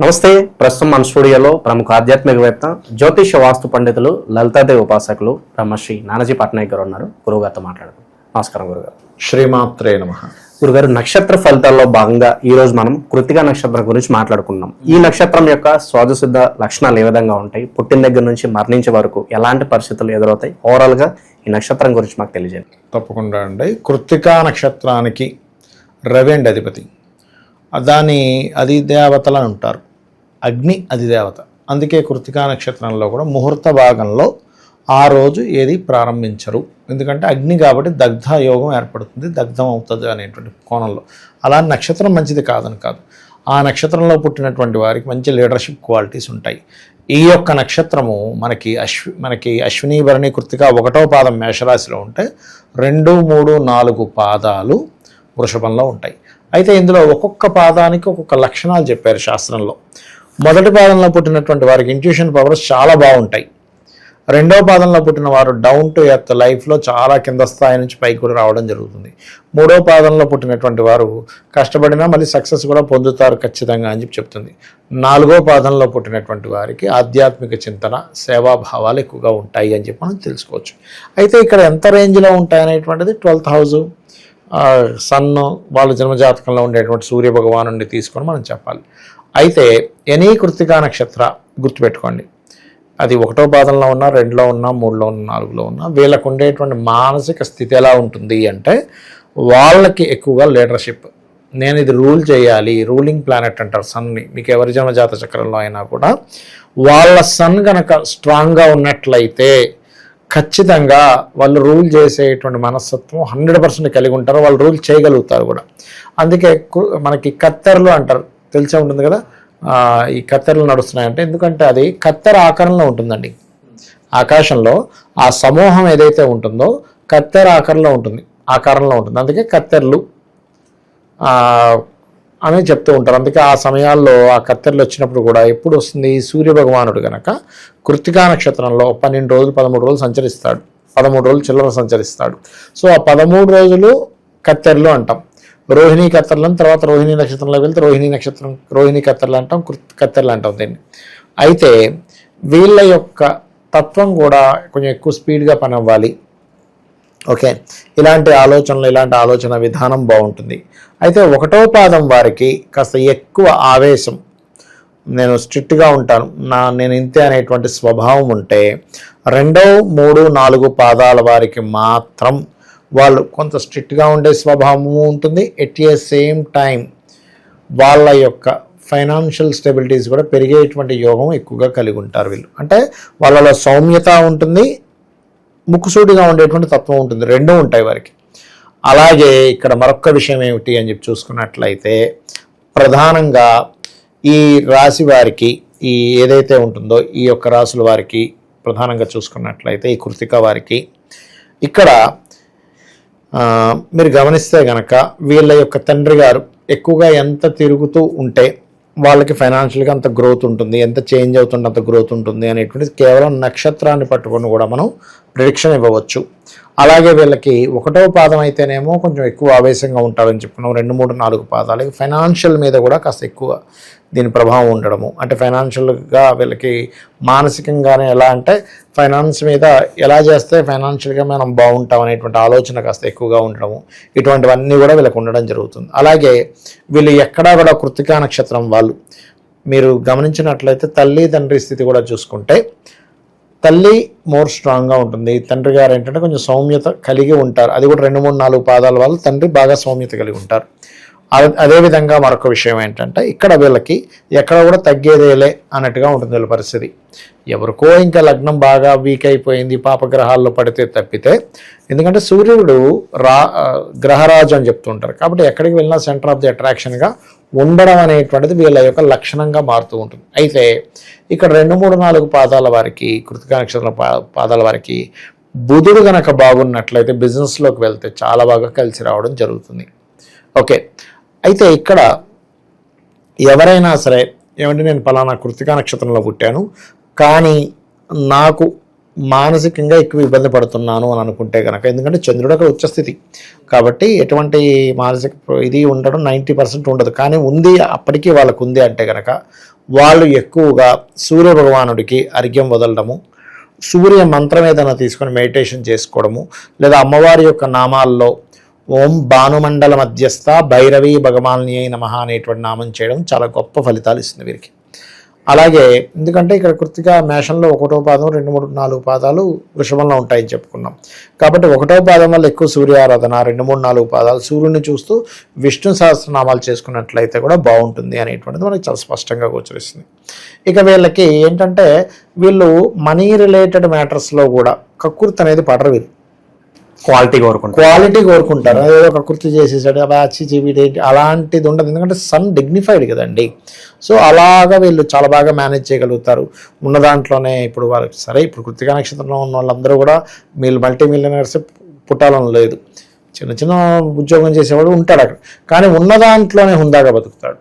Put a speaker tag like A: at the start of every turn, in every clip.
A: నమస్తే ప్రస్తుతం మన స్టూడియోలో ప్రముఖ ఆధ్యాత్మికవేత్త జ్యోతిష వాస్తు పండితులు లలితాదేవి ఉపాసకులు బ్రహ్మశ్రీ నానాజీ పట్నాయక్ గారు ఉన్నారు. గురువుగారితో మాట్లాడదాం. నమస్కారం గురుగారు.
B: శ్రీమాత్రే నమ.
A: గురుగారు నక్షత్ర ఫలితాల్లో భాగంగా ఈ రోజు మనం కృతిక నక్షత్రం గురించి మాట్లాడుకున్నాం ఈ నక్షత్రం యొక్క స్వాదశుద్ధ లక్షణాలు ఏ విధంగా ఉంటాయి? పుట్టిన దగ్గర నుంచి మరణించే వరకు ఎలాంటి పరిస్థితులు ఎదురవుతాయి? ఓవరాల్గా ఈ నక్షత్రం గురించి మాకు తెలియజేయండి.
B: తప్పకుండా అండి. కృత్తికా నక్షత్రానికి రవి అండి అధిపతి. దాని అధిదేవతలు అని ఉంటారు. అగ్ని అధిదేవత. అందుకే కృతికా నక్షత్రంలో కూడా ముహూర్త భాగంలో ఆ రోజు ఏది ప్రారంభించరు. ఎందుకంటే అగ్ని కాబట్టి దగ్ధ యోగం ఏర్పడుతుంది. దగ్ధం అవుతుంది అనేటువంటి కోణంలో. అలా నక్షత్రం మంచిది కాదని కాదు. ఆ నక్షత్రంలో పుట్టినటువంటి వారికి మంచి లీడర్షిప్ క్వాలిటీస్ ఉంటాయి. ఈ యొక్క నక్షత్రము మనకి అశ్వి మనకి అశ్విని భరణి కృతిక ఒకటో పాదం మేషరాశిలో ఉంటే రెండు మూడు నాలుగు పాదాలు వృషభంలో ఉంటాయి. అయితే ఇందులో ఒక్కొక్క పాదానికి ఒక్కొక్క లక్షణాలు చెప్పారు శాస్త్రంలో. మొదటి పాదంలో పుట్టినటువంటి వారికి ఇంట్యూషన్ పవర్స్ చాలా బాగుంటాయి. రెండవ పాదంలో పుట్టిన వారు డౌన్ టు ఎర్త్ లైఫ్లో చాలా కింద స్థాయి నుంచి పైకి కూడా రావడం జరుగుతుంది. మూడో పాదంలో పుట్టినటువంటి వారు కష్టపడినా మళ్ళీ సక్సెస్ కూడా పొందుతారు ఖచ్చితంగా అని చెప్పి చెప్తుంది. నాలుగో పాదంలో పుట్టినటువంటి వారికి ఆధ్యాత్మిక చింతన సేవాభావాలు ఎక్కువగా ఉంటాయి అని చెప్పి మనం తెలుసుకోవచ్చు. అయితే ఇక్కడ ఎంత రేంజ్లో ఉంటాయి అనేటువంటిది ట్వెల్త్ హౌస్ సన్ను వాళ్ళ జన్మజాతకంలో ఉండేటువంటి సూర్య భగవాను తీసుకొని మనం చెప్పాలి. అయితే ఎనీ కృతికా నక్షత్ర గుర్తుపెట్టుకోండి. అది ఒకటో పాదంలో ఉన్నా రెండులో ఉన్నా మూడులో ఉన్నా నాలుగులో ఉన్నా వీళ్ళకు ఉండేటువంటి మానసిక స్థితి ఎలా ఉంటుంది అంటే వాళ్ళకి ఎక్కువగా లీడర్షిప్ నేను ఇది రూల్ చేయాలి రూలింగ్ ప్లానెట్ అంటారు సన్ని. మీకు ఎవరి జన్మజాత చక్రంలో అయినా కూడా వాళ్ళ సన్ కనుక స్ట్రాంగ్గా ఉన్నట్లయితే ఖచ్చితంగా వాళ్ళు రూల్ చేసేటువంటి మనస్తత్వం హండ్రెడ్ పర్సెంట్ కలిగి ఉంటారు వాళ్ళు రూల్ చేయగలుగుతారు కూడా. అందుకే మనకి కత్తెరలు అంటారు తెలిసే ఉంటుంది కదా? ఈ కత్తెరలు నడుస్తున్నాయంటే ఎందుకంటే అది కత్తెర ఆకారంలో ఉంటుందండి. ఆకాశంలో ఆ సమూహం ఏదైతే ఉంటుందో కత్తెర ఆకారంలో ఉంటుంది ఆకారంలో ఉంటుంది. అందుకే కత్తెరలు అని చెప్తూ ఉంటారు. అందుకే ఆ సమయాల్లో ఆ కత్తెరలు వచ్చినప్పుడు కూడా ఎప్పుడు వస్తుంది? సూర్య భగవానుడు గనక కృతికా నక్షత్రంలో పన్నెండు రోజులు పదమూడు రోజులు సంచరిస్తాడు. పదమూడు రోజులు చిల్లర సంచరిస్తాడు. సో ఆ పదమూడు రోజులు కత్తెరలు అంటాం. రోహిణీ కత్తెరలను తర్వాత రోహిణీ నక్షత్రంలో వెళ్తే రోహిణీ నక్షత్రం రోహిణీ కత్తెరలు అంటాం కత్తెరలు అంటాం దీన్ని. అయితే వీళ్ళ యొక్క తత్వం కూడా కొంచెం ఎక్కువ స్పీడ్గా పని అవ్వాలి. ఓకే. ఇలాంటి ఆలోచనలు ఇలాంటి ఆలోచన విధానం బాగుంటుంది. అయితే ఒకటో పాదం వారికి కాస్త ఎక్కువ ఆవేశం. నేను స్ట్రిక్ట్గా ఉంటాను. నా నేను ఇంతే అనేటువంటి స్వభావం ఉంటే రెండో మూడు నాలుగు పాదాల వారికి మాత్రం వాళ్ళు కొంత స్ట్రిక్ట్గా ఉండే స్వభావము ఉంటుంది. ఎట్ ఏ సేమ్ టైం వాళ్ళ యొక్క ఫైనాన్షియల్ స్టెబిలిటీస్ కూడా పెరిగేటువంటి యోగం ఎక్కువగా కలిగి ఉంటారు వీళ్ళు. అంటే వాళ్ళలో సౌమ్యత ఉంటుంది. ముక్కుసూటిగా ఉండేటువంటి తత్వం ఉంటుంది. రెండూ ఉంటాయి వారికి. అలాగే ఇక్కడ మరొక విషయం ఏమిటి అని చెప్పి చూసుకున్నట్లయితే ప్రధానంగా ఈ రాశి వారికి ఈ ఏదైతే ఉంటుందో ఈ యొక్క రాసుల వారికి ప్రధానంగా చూసుకున్నట్లయితే ఈ కృతిక వారికి ఇక్కడ మీరు గమనిస్తే గనక వీళ్ళ యొక్క తండ్రి గారు ఎక్కువగా ఎంత తిరుగుతూ ఉంటే వాళ్ళకి ఫైనాన్షియల్గా అంత గ్రోత్ ఉంటుంది ఎంత చేంజ్ అవుతుంది అంత గ్రోత్ ఉంటుంది అనేటువంటిది కేవలం నక్షత్రాన్ని పట్టుకొని కూడా మనం ప్రిడిక్షన్ ఇవ్వవచ్చు. అలాగే వీళ్ళకి ఒకటో పాదం అయితేనేమో కొంచెం ఎక్కువ ఆవేశంగా ఉంటారని చెప్పుకున్నాం. రెండు మూడు నాలుగు పాదాలకి ఫైనాన్షియల్ మీద కూడా కాస్త ఎక్కువ దీని ప్రభావం ఉండడము. అంటే ఫైనాన్షియల్గా వీళ్ళకి మానసికంగానే ఎలా అంటే ఫైనాన్స్ మీద ఎలా చేస్తే ఫైనాన్షియల్గా మనం బాగుంటాం అనేటువంటి ఆలోచన కాస్త ఎక్కువగా ఉండడము. ఇటువంటివన్నీ కూడా వీళ్ళకి ఉండడం జరుగుతుంది. అలాగే వీళ్ళు ఎక్కడా కూడా కృతికా నక్షత్రం వాళ్ళు. మీరు గమనించినట్లయితే తల్లి తండ్రి స్థితి కూడా చూసుకుంటే తల్లి మోర్ స్ట్రాంగ్గా ఉంటుంది. తండ్రి గారు ఏంటంటే కొంచెం సౌమ్యత కలిగి ఉంటారు. అది కూడా రెండు మూడు నాలుగు పాదాల వాళ్ళు తండ్రి బాగా సౌమ్యత కలిగి ఉంటారు. అదే- అదేవిధంగా మరొక విషయం ఏంటంటే ఇక్కడ వీళ్ళకి ఎక్కడ కూడా తగ్గేదేలే అన్నట్టుగా ఉంటుంది వీళ్ళ పరిస్థితి. ఎవరికో ఇంకా లగ్నం బాగా వీక్ అయిపోయింది పాపగ్రహాల్లో పడితే తప్పితే. ఎందుకంటే సూర్యుడు రా గ్రహరాజు అని చెప్తుంటారు. కాబట్టి ఎక్కడికి వెళ్ళినా సెంటర్ ఆఫ్ ది అట్రాక్షన్గా ఉండడం అనేటువంటిది వీళ్ళ యొక్క లక్షణంగా మారుతూ ఉంటుంది. అయితే ఇక్కడ రెండు మూడు నాలుగు పాదాల వారికి కృతికా నక్షత్రం పా- పాదాల వారికి బుధుడు గనక బాగున్నట్లయితే బిజినెస్లోకి వెళ్తే చాలా బాగా కలిసి రావడం జరుగుతుంది. ఓకే. అయితే ఇక్కడ ఎవరైనా సరే ఏమంటే నేను పలానా కృతికా నక్షత్రంలో పుట్టాను కానీ నాకు మానసికంగా ఎక్కువ ఇబ్బంది పడుతున్నాను అని అనుకుంటే కనుక ఎందుకంటే చంద్రుడు అక్కడ ఉచ్చస్థితి కాబట్టి ఎటువంటి మానసిక ఇది ఉండడం నైంటీ పర్సెంట్ ఉండదు. కానీ ఉంది అప్పటికీ వాళ్ళకు ఉంది అంటే కనుక వాళ్ళు ఎక్కువగా సూర్య భగవానుడికి అర్ఘ్యం వదలడము సూర్య మంత్రం ఏదైనా తీసుకొని మెడిటేషన్ చేసుకోవడము లేదా అమ్మవారి యొక్క నామాల్లో ఓం భానుమండల మధ్యస్థ భైరవి భగవాన్ని నమ అనేటువంటి నామం చేయడం చాలా గొప్ప ఫలితాలు ఇస్తుంది వీరికి. అలాగే ఎందుకంటే ఇక్కడ కృతిగా మేషంలో ఒకటో పాదం రెండు మూడు నాలుగు పాదాలు వృషభంలో ఉంటాయని చెప్పుకున్నాం. కాబట్టి ఒకటో పాదం వల్ల ఎక్కువ సూర్యారాధన రెండు మూడు నాలుగు పాదాలు సూర్యుడిని చూస్తూ విష్ణు సహస్రనామాలు చేసుకున్నట్లయితే కూడా బాగుంటుంది అనేటువంటిది మనకి చాలా స్పష్టంగా గోచరిస్తుంది. ఇక వీళ్ళకి ఏంటంటే వీళ్ళు మనీ రిలేటెడ్ మ్యాటర్స్లో కూడా కక్కుర్తి అనేది పడరు వీళ్ళు.
A: క్వాలిటీ కోరుకుంటారు.
B: క్వాలిటీ కోరుకుంటారు. ఏదో ఒక కుర్తి చేసేసాడు అలా వచ్చి అలాంటిది ఉండదు. ఎందుకంటే సన్ డిగ్నిఫైడ్ కదండి. సో అలాగా వీళ్ళు చాలా బాగా మేనేజ్ చేయగలుగుతారు. ఉన్న దాంట్లోనే ఇప్పుడు వాళ్ళకి సరే ఇప్పుడు కృతికా నక్షత్రంలో ఉన్న వాళ్ళందరూ కూడా వీళ్ళు మల్టీ మిలియనర్స్ పుట్టాలని లేదు. చిన్న చిన్న ఉద్యోగం చేసేవాడు ఉంటాడు అక్కడ. కానీ ఉన్న దాంట్లోనే హుందాగా బతుకుతాడు.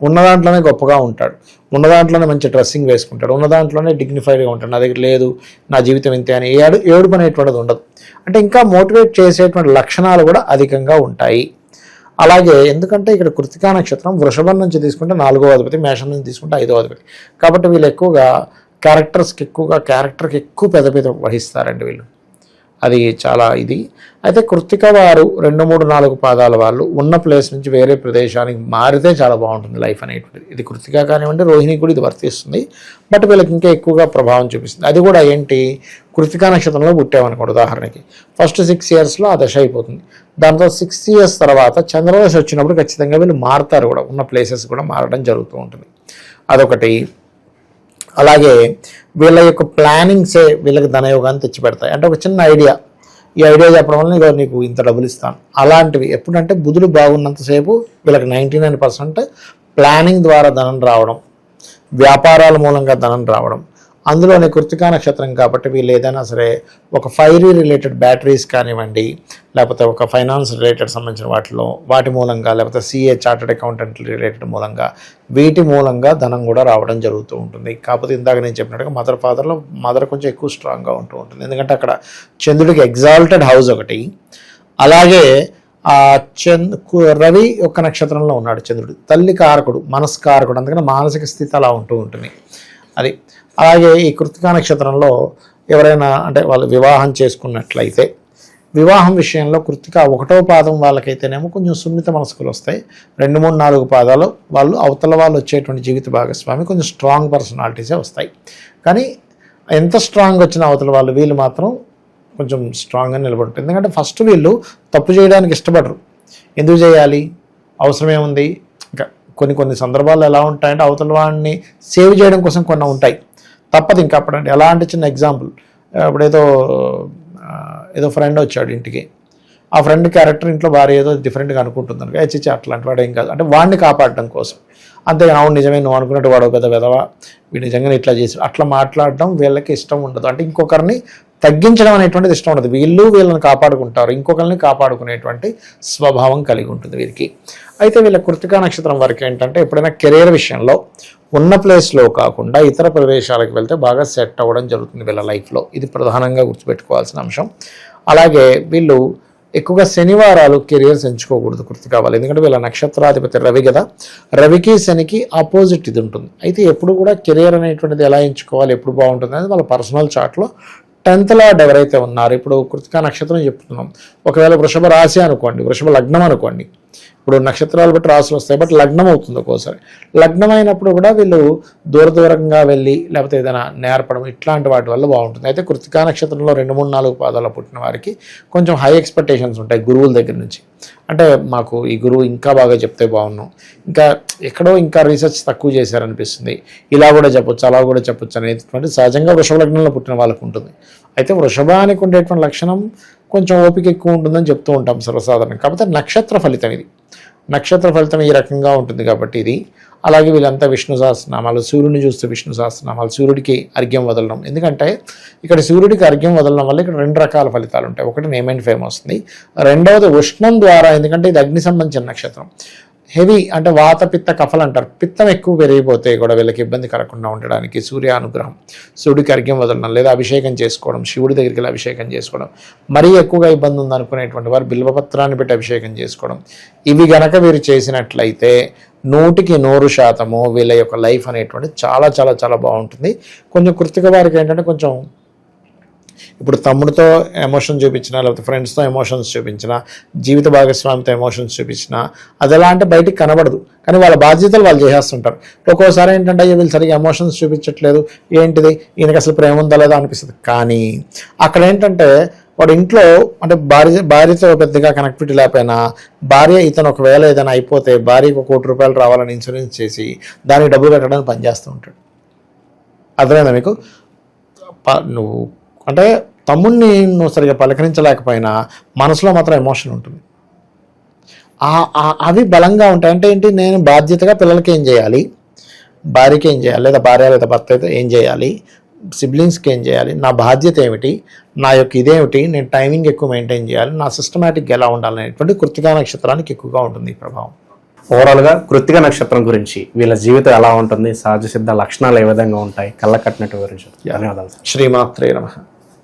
B: ఉన్న దాంట్లోనే గొప్పగా ఉంటాడు. ఉన్న దాంట్లోనే మంచి డ్రెస్సింగ్ వేసుకుంటాడు. ఉన్న దాంట్లోనే డిగ్నిఫైడ్గా ఉంటాడు. నా దగ్గర లేదు నా జీవితం ఇంతే అని ఏడు ఏడుపు అనేటువంటిది ఉండదు. అంటే ఇంకా మోటివేట్ చేసేటువంటి లక్షణాలు కూడా అధికంగా ఉంటాయి. అలాగే ఎందుకంటే ఇక్కడ కృతికా నక్షత్రం వృషభం నుంచి తీసుకుంటే నాలుగో అధిపతి మేషం నుంచి తీసుకుంటే ఐదో అధిపతి. కాబట్టి వీళ్ళు ఎక్కువగా క్యారెక్టర్స్కి ఎక్కువగా క్యారెక్టర్కి ఎక్కువ పెద్ద పెద్ద వహిస్తారండి వీళ్ళు. అది చాలా ఇది. అయితే కృత్తిక వారు రెండు మూడు నాలుగు పాదాల వాళ్ళు ఉన్న ప్లేస్ నుంచి వేరే ప్రదేశానికి మారితే చాలా బాగుంటుంది లైఫ్ అనేటువంటిది. ఇది కృత్తిక కానివ్వండి రోహిణి కూడా ఇది వర్తిస్తుంది. బట్ వీళ్ళకి ఇంకా ఎక్కువగా ప్రభావం చూపిస్తుంది. అది కూడా ఏంటి? కృతికా నక్షత్రంలో పుట్టామనుకోండి ఉదాహరణకి. ఫస్ట్ సిక్స్ ఇయర్స్లో ఆ దశ అయిపోతుంది. దాంతో సిక్స్ ఇయర్స్ తర్వాత చంద్రదశ వచ్చినప్పుడు ఖచ్చితంగా వీళ్ళు మారుతారు కూడా. ఉన్న ప్లేసెస్ కూడా మారడం జరుగుతూ ఉంటుంది. అదొకటి. అలాగే వీళ్ళ యొక్క ప్లానింగ్సే వీళ్ళకి ధనయోగాన్ని తెచ్చిపెడతాయి. అంటే ఒక చిన్న ఐడియా ఈ ఐడియా చెప్పడం వల్ల ఇదిగో నీకు ఇంత డబ్బులు ఇస్తాను. అలాంటివి ఎప్పుడంటే బుధుడు బాగున్నంతసేపు వీళ్ళకి నైంటీ నైన్ పర్సెంట్ ప్లానింగ్ ద్వారా ధనం రావడం వ్యాపారాల మూలంగా ధనం రావడం అందులోనే కృతికా నక్షత్రం కాబట్టి వీళ్ళు ఏదైనా సరే ఒక ఫైరీ రిలేటెడ్ బ్యాటరీస్ కానివ్వండి లేకపోతే ఒక ఫైనాన్స్ రిలేటెడ్ సంబంధించిన వాటిలో వాటి మూలంగా లేకపోతే సిఏ చార్టెడ్ అకౌంటెంట్ రిలేటెడ్ మూలంగా వీటి మూలంగా ధనం కూడా రావడం జరుగుతూ ఉంటుంది. కాకపోతే ఇందాక నేను చెప్పినట్టుగా మదర్ ఫాదర్లో మదర్ కొంచెం ఎక్కువ స్ట్రాంగ్గా ఉంటూ ఉంటుంది. ఎందుకంటే అక్కడ చంద్రుడికి ఎగ్జాల్టెడ్ హౌస్ ఒకటి అలాగే ఆ చంద్ కు- రవి యొక్క నక్షత్రంలో ఉన్నాడు చంద్రుడు. తల్లి కారకుడు మనస్కారకుడు అందుకని మానసిక స్థితి అలా ఉంటూ ఉంటుంది. అది అలాగే ఈ కృతికా నక్షత్రంలో ఎవరైనా అంటే వాళ్ళు వివాహం చేసుకున్నట్లయితే వివాహం విషయంలో కృతిక ఒకటో పాదం వాళ్ళకైతేనేమో కొంచెం సున్నిత మనసుకులు వస్తాయి. రెండు మూడు నాలుగు పాదాలు వాళ్ళు అవతల వాళ్ళు వచ్చేటువంటి జీవిత భాగస్వామి కొంచెం స్ట్రాంగ్ పర్సనాలిటీసే వస్తాయి. కానీ ఎంత స్ట్రాంగ్ వచ్చిన అవతల వాళ్ళు వీళ్ళు మాత్రం కొంచెం స్ట్రాంగ్గా నిలబడుతుంది. ఎందుకంటే ఫస్ట్ వీళ్ళు తప్పు చేయడానికి ఇష్టపడరు. ఎందుకు చేయాలి? అవసరమే ఉంది ఇంకా కొన్ని కొన్ని సందర్భాలు ఎలా ఉంటాయంటే అవతల వాడిని సేవ్ చేయడం కోసం కొన్ని ఉంటాయి. తప్పదు ఇంకా అప్పుడంటే. ఎలా అంటే చిన్న ఎగ్జాంపుల్ ఇప్పుడు ఏదో ఏదో ఫ్రెండ్ వచ్చాడు ఇంటికి. ఆ ఫ్రెండ్ క్యారెక్టర్ ఇంట్లో భార్య ఏదో డిఫరెంట్గా అనుకుంటుంది అనుకో చిచ్చి అట్లాంటి వాడు ఏం కాదు. అంటే వాడిని కాపాడడం కోసం. అంతేగాని అవును నిజమే నువ్వు అనుకున్నట్టు వాడు పెద్ద విధవా? వీడు నిజంగానే ఇట్లా చేసి అట్లా మాట్లాడడం వీళ్ళకి ఇష్టం ఉండదు. అంటే ఇంకొకరిని తగ్గించడం అనేటువంటిది ఇష్టం ఉండదు. వీళ్ళు వీళ్ళని కాపాడుకుంటారు. ఇంకొకరిని కాపాడుకునేటువంటి స్వభావం కలిగి ఉంటుంది వీరికి. అయితే వీళ్ళ కృతికా నక్షత్రం వరకు ఏంటంటే ఎప్పుడైనా కెరీర్ విషయంలో ఉన్న ప్లేస్లో కాకుండా ఇతర ప్రదేశాలకు వెళ్తే బాగా సెట్ అవ్వడం జరుగుతుంది వీళ్ళ లైఫ్లో. ఇది ప్రధానంగా గుర్తుపెట్టుకోవాల్సిన అంశం. అలాగే వీళ్ళు ఎక్కువగా శనివారాలు కెరియర్స్ ఎంచుకోకూడదు గుర్తు కావాలి. ఎందుకంటే వీళ్ళ నక్షత్రాధిపతి రవి కదా. రవికి శనికి ఆపోజిట్ ఇది ఉంటుంది. అయితే ఎప్పుడు కూడా కెరియర్ అనేటువంటిది ఎలా ఎంచుకోవాలి ఎప్పుడు బాగుంటుంది అనేది వాళ్ళ పర్సనల్ చార్ట్లో టెన్త్ లార్డ్ ఎవరైతే ఉన్నారు ఇప్పుడు కృతికా నక్షత్రం చెప్తున్నాం. ఒకవేళ వృషభ రాశి అనుకోండి వృషభ లగ్నం అనుకోండి ఇప్పుడు నక్షత్రాలు బట్టి రాసులు వస్తాయి బట్ లగ్నం అవుతుంది ఒక్కోసారి. లగ్నం అయినప్పుడు కూడా వీళ్ళు దూర దూరంగా వెళ్ళి లేకపోతే ఏదైనా నేర్పడం ఇట్లాంటి వాటి వల్ల బాగుంటుంది. అయితే కృతికా నక్షత్రంలో రెండు మూడు నాలుగు పాదాలు పుట్టిన వారికి కొంచెం హై ఎక్స్పెక్టేషన్స్ ఉంటాయి గురువుల దగ్గర నుంచి. అంటే మాకు ఈ గురువు ఇంకా బాగా చెప్తే బాగున్నాం. ఇంకా ఎక్కడో ఇంకా రీసెర్చ్ తక్కువ చేశారనిపిస్తుంది. ఇలా కూడా చెప్పొచ్చు అలా కూడా చెప్పొచ్చు అనేటువంటి సహజంగా వృషభ లగ్నంలో పుట్టిన వాళ్ళకు ఉంటుంది. అయితే వృషభానికి ఉండేటువంటి లక్షణం కొంచెం ఓపిక ఎక్కువ ఉంటుందని చెప్తూ ఉంటాం సర్వసాధారణం. కాకపోతే నక్షత్ర ఫలితం ఇది. నక్షత్ర ఫలితం ఈ రకంగా ఉంటుంది కాబట్టి ఇది. అలాగే వీళ్ళంతా విష్ణు సహస్రనామాలు సూర్యుని చూస్తే విష్ణు సహస్రనామాలు సూర్యుడికి అర్ఘ్యం వదలడం. ఎందుకంటే ఇక్కడ సూర్యుడికి అర్ఘ్యం వదలడం వల్ల ఇక్కడ రెండు రకాల ఫలితాలు ఉంటాయి. ఒకటి నేమ్ అండ్ ఫేమ్ వస్తుంది. రెండవది ఉష్ణం ద్వారా ఎందుకంటే ఇది అగ్ని సంబంధించిన నక్షత్రం. హెవీ అంటే వాత పిత్త కఫలు అంటారు. పిత్తం ఎక్కువ పెరిగిపోతే కూడా వీళ్ళకి ఇబ్బంది కలగకుండా ఉండడానికి సూర్య అనుగ్రహం సూర్యుడికి అర్ఘ్యం వదలడం లేదా అభిషేకం చేసుకోవడం శివుడి దగ్గరికి వెళ్ళి అభిషేకం చేసుకోవడం మరీ ఎక్కువగా ఇబ్బంది ఉందనుకునేటువంటి వారు బిల్వపత్రాన్ని పెట్టి అభిషేకం చేసుకోవడం. ఇవి గనక వీరు చేసినట్లయితే నూటికి నూరు శాతము వీళ్ళ యొక్క లైఫ్ అనేటువంటిది చాలా చాలా చాలా బాగుంటుంది. కొంచెం కృతిక వారికి ఏంటంటే కొంచెం ఇప్పుడు తమ్ముడితో ఎమోషన్ చూపించినా లేకపోతే ఫ్రెండ్స్తో ఎమోషన్స్ చూపించినా జీవిత భాగస్వామితో ఎమోషన్స్ చూపించినా అది ఎలా అంటే బయటికి కనబడదు. కానీ వాళ్ళ బాధ్యతలు వాళ్ళు చేసేస్తుంటారు. ఒక్కోసారి ఏంటంటే అయ్యో వీళ్ళు సరిగా ఎమోషన్స్ చూపించట్లేదు. ఏంటిది? ఈయనకి అసలు ప్రేమ ఉందా లేదా అనిపిస్తుంది. కానీ అక్కడ ఏంటంటే వాడు ఇంట్లో అంటే భార్య భార్యతో పెద్దగా కనెక్టివిటీ లేకపోయినా భార్య ఇతను ఒకవేళ ఏదైనా అయిపోతే భార్యకు ఒక కోటి రూపాయలు రావాలని ఇన్సూరెన్స్ చేసి దానికి డబ్బులు కట్టడానికి పనిచేస్తూ ఉంటాడు. అర్థమైందా మీకు? నువ్వు అంటే తమ్ముడిని నువ్వు సరిగా పలకరించలేకపోయినా మనసులో మాత్రం ఎమోషన్ ఉంటుంది. అవి బలంగా ఉంటాయి. అంటే ఏంటి? నేను బాధ్యతగా పిల్లలకి ఏం చేయాలి? భార్యకి ఏం చేయాలి? లేదా భార్య లేదా భర్త అయితే ఏం చేయాలి? సిబ్లింగ్స్కి ఏం చేయాలి? నా బాధ్యత ఏమిటి? నా యొక్క ఇదేమిటి? నేను టైమింగ్ ఎక్కువ మెయింటైన్ చేయాలి? నా సిస్టమేటిక్ ఎలా ఉండాలనేటువంటి కృతికా నక్షత్రానికి ఎక్కువగా ఉంటుంది ఈ ప్రభావం.
A: ఓవరాల్గా కృత్తిక నక్షత్రం గురించి వీళ్ళ జీవితం ఎలా ఉంటుంది సహజ సిద్ధ లక్షణాలు ఏ విధంగా ఉంటాయి కళ్ళ కట్టినట్టు గురించి ధన్యవాదాలు. సార్
B: శ్రీమాత్రే నమ.